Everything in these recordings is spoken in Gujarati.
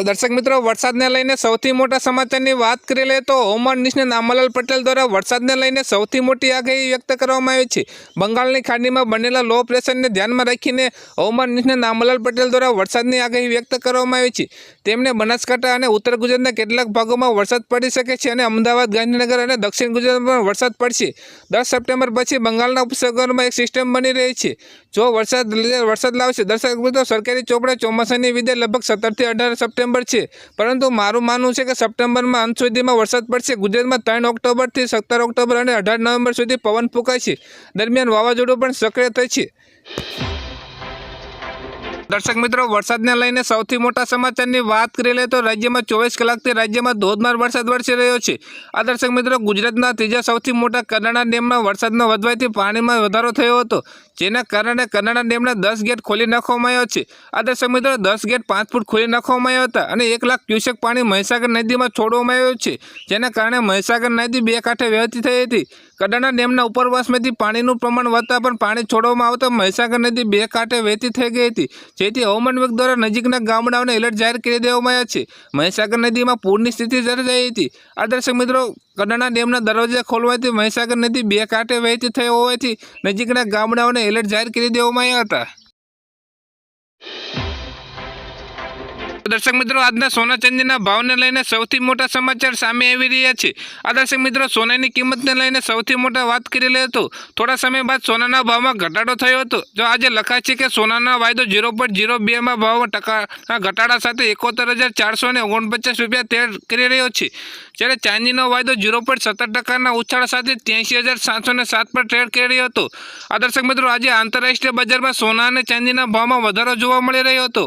તો દર્શક મિત્રો, વરસાદને લઈને સૌથી મોટા સમાચારની વાત કરી લઈએ તો હવામાન નિષ્ણાત નામલાલ પટેલ દ્વારા વરસાદને લઈને સૌથી મોટી આગાહી વ્યક્ત કરવામાં આવી છે. બંગાળની ખાડીમાં બનેલા લો પ્રેશરને ધ્યાનમાં રાખીને હવામાન નિષ્ણાત નામલાલ પટેલ દ્વારા વરસાદની આગાહી વ્યક્ત કરવામાં આવી છે. તેમણે બનાસકાંઠા અને ઉત્તર ગુજરાતના કેટલાક ભાગોમાં વરસાદ પડી શકે છે અને અમદાવાદ, ગાંધીનગર અને દક્ષિણ ગુજરાતમાં વરસાદ પડશે. દસ સપ્ટેમ્બર પછી બંગાળના ઉપસાગરમાં એક સિસ્ટમ બની રહી છે. જો વરસાદ વરસાદ લાવશે, દર્શક મિત્રો, સરકારી ચોપડા ચોમાસાની વિદાય લગભગ સત્તરથી અઢાર સપ્ટેમ્બર છે. પરંતુ મારું માનવું છે કે સપ્ટેમ્બરમાં અંત સુધીમાં વરસાદ પડશે. ગુજરાતમાં ત્રણ ઓક્ટોબરથી સત્તર ઓક્ટોબર અને અઢાર નવેમ્બર સુધી પવન ફૂંકાય છે. દરમિયાન વાવાઝોડું પણ સક્રિય થાય છે. દર્શક મિત્રો, વરસાદને લઈને સૌથી મોટા સમાચારની વાત કરી લઈએ તો રાજ્યમાં ચોવીસ કલાકથી રાજ્યમાં ધોધમાર વરસાદ વરસી રહ્યો છે. આ દર્શક મિત્રો, ગુજરાતના ત્રીજા સૌથી મોટા કરનાળા ડેમમાં વરસાદનો વધવાથી પાણીમાં વધારો થયો હતો, જેના કારણે કરનાળા ડેમના દસ ગેટ ખોલી નાખવામાં આવ્યો છે. આ દર્શક મિત્રો, દસ ગેટ પાંચ ફૂટ ખોલી નાખવામાં આવ્યા હતા અને એક લાખ ક્યુસેક પાણી મહીસાગર નદીમાં છોડવામાં આવ્યું છે, જેના કારણે મહીસાગર નદી બે કાંઠે વહેતી થઈ હતી. કડાણા ડેમના ઉપરવાસમાંથી પાણીનું પ્રમાણ વધતા પણ પાણી છોડવામાં આવતા મહીસાગર નદી બે કાંઠે વહેતી થઈ ગઈ હતી, જેથી હવામાન વિભાગ દ્વારા નજીકના ગામડાઓને એલર્ટ જાહેર કરી દેવામાં આવ્યા છે. મહીસાગર નદીમાં પૂરની સ્થિતિ સર્જાઈ હતી. આ દર્શક મિત્રો, કડાણા ડેમના દરવાજા ખોલવાથી મહીસાગર નદી બે કાંઠે વહેતી થઈ હોવાથી નજીકના ગામડાઓને એલર્ટ જાહેર કરી દેવામાં આવ્યા હતા. દર્શક મિત્રો, આજના સોના ચાંદીના ભાવને લઈને સૌથી મોટા સમાચાર સામે આવી રહ્યા છે. આ દર્શક મિત્રો, સોનાની કિંમતને લઈને સૌથી મોટા વાત કરી લે હતો થોડા સમય બાદ સોનાના ભાવમાં ઘટાડો થયો હતો. જો આજે લખાય છે કે સોનાના વાયદો ઝીરો પોઈન્ટ ઝીરો બેમાં ભાવમાં ટકાના ઘટાડા સાથે એકોતેર હજાર ચારસો ને ઓગણપચાસ રૂપિયા તેર કરી રહ્યો છે. જ્યારે ચાંદીનો વાયદો ઝીરો પોઈન્ટ સત્તર ટકાના ઉછાળ સાથે ત્યાંસી હજાર સાતસો ને સાત પર ટ્રેડ કરી રહ્યો હતો. આ દર્શક મિત્રો, આજે આંતરરાષ્ટ્રીય બજારમાં સોના અને ચાંદીના ભાવમાં વધારો જોવા મળી રહ્યો હતો.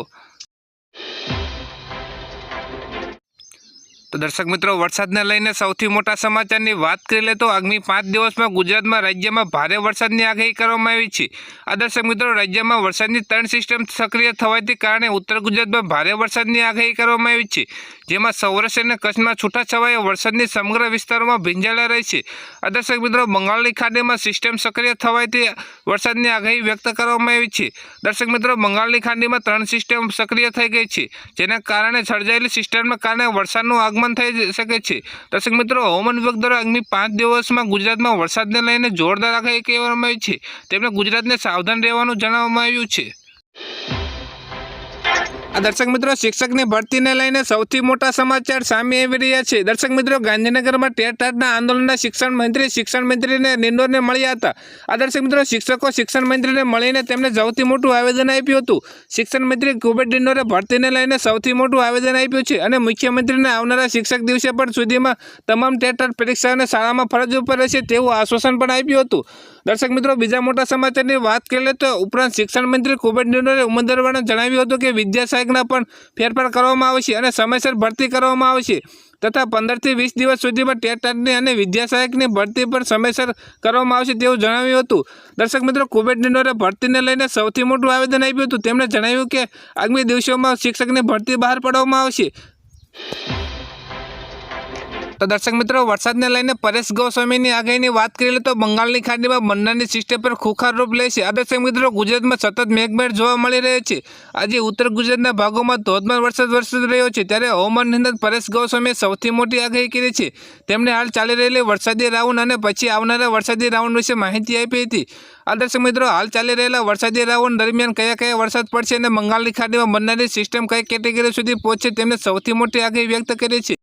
તો દર્શક મિત્રો, વરસાદને લઈને સૌથી મોટા સમાચારની વાત કરી લે તો આગામી પાંચ દિવસમાં ગુજરાતમાં રાજ્યમાં ભારે વરસાદની આગાહી કરવામાં આવી છે. આ દર્શક મિત્રો, રાજ્યમાં વરસાદની ત્રણ સિસ્ટમ સક્રિય થવાથી કારણે ઉત્તર ગુજરાતમાં ભારે વરસાદની આગાહી કરવામાં આવી છે. જેમાં સૌરાષ્ટ્ર અને કચ્છમાં છૂટાછવાયા વરસાદની સમગ્ર વિસ્તારોમાં ભીંજાયેલા રહે છે. આ દર્શક મિત્રો, બંગાળની ખાડીમાં સિસ્ટમ સક્રિય થવાથી વરસાદની આગાહી વ્યક્ત કરવામાં આવી છે. દર્શક મિત્રો, બંગાળની ખાડીમાં ત્રણ સિસ્ટમ સક્રિય થઈ ગઈ છે, જેના કારણે સર્જાયેલી સિસ્ટમના કારણે વરસાદનું આગમન થઈ શકે છે. દર્શક મિત્રો, હવામાન વિભાગ દ્વારા આગામી પાંચ દિવસમાં ગુજરાતમાં વરસાદને લઈને જોરદાર આગાહી કહેવામાં આવી છે. તેમણે ગુજરાતને સાવધાન રહેવાનું જણાવવામાં આવ્યું છે. દર્શક મિત્રો શિક્ષકની ભરતીને લઈને સૌથી મોટા સમાચાર સામે આવી રહ્યા છે. દર્શક મિત્રો, ગાંધીનગરમાં ટેટાટના આંદોલનના શિક્ષણ મંત્રી, શિક્ષણ મંત્રીને નિંદોરને મળ્યા હતા. આ દર્શક મિત્રો, શિક્ષકો શિક્ષણ મંત્રીને મળીને તેમને સૌથી મોટું આવેદન આપ્યું હતું. શિક્ષણ મંત્રી કુબેર ડિંડોરે ભરતીને લઈને સૌથી મોટું આવેદન આપ્યું છે અને મુખ્યમંત્રીને આવનારા શિક્ષક દિવસે પણ સુધીમાં તમામ ટેટાટ પરીક્ષાઓને શાળામાં ફરજ ઉપર રહેશે તેવું આશ્વાસન પણ આપ્યું હતું. દર્શક મિત્રો, બીજા મોટા સમાચારની વાત કરીએ તો ઉપરાંત શિક્ષણ મંત્રી કુબેર ડિંડોરે ઉમેદવારોને જણાવ્યું હતું કે વિદ્યા સહાયકના પણ ફેરફાર કરવામાં આવશે અને સમયસર ભરતી કરવામાં આવશે તથા પંદરથી વીસ દિવસ સુધીમાં ટેટની અને વિદ્યા સહાયકની ભરતી પણ સમયસર કરવામાં આવશે તેવું જણાવ્યું હતું. દર્શક મિત્રો, કુબેર ડિંડોરે ભરતીને લઈને સૌથી મોટું આવેદન આપ્યું હતું. તેમણે જણાવ્યું કે આગામી દિવસોમાં શિક્ષકની ભરતી બહાર પાડવામાં આવશે. તો દર્શક મિત્રો, વરસાદને લઈને પરેશ ગોસ્વામીની આગાહીની વાત કરીએ તો બંગાળની ખાડીમાં બંદરની સિસ્ટમ પર ખુખાર રૂપ લે છે. આ દર્શક મિત્રો, ગુજરાતમાં સતત મેઘમહેર જોવા મળી રહ્યો છે. આજે ઉત્તર ગુજરાતના ભાગોમાં ધોધમાર વરસાદ વરસી રહ્યો છે, ત્યારે હવામાન અંદર પરેશ ગોસ્વામીએ સૌથી મોટી આગાહી કરી છે. તેમણે હાલ ચાલી રહેલી વરસાદી રાઉન્ડ અને પછી આવનારા વરસાદી રાઉન્ડ વિશે માહિતી આપી હતી. આ દર્શક મિત્રો, હાલ ચાલી રહેલા વરસાદી રાઉન્ડ દરમિયાન કયા કયા વરસાદ પડશે અને બંગાળની ખાડીમાં બંગાળની સિસ્ટમ કઈ કેટેગરી સુધી પહોંચશે તેમને સૌથી મોટી આગાહી વ્યક્ત કરી છે.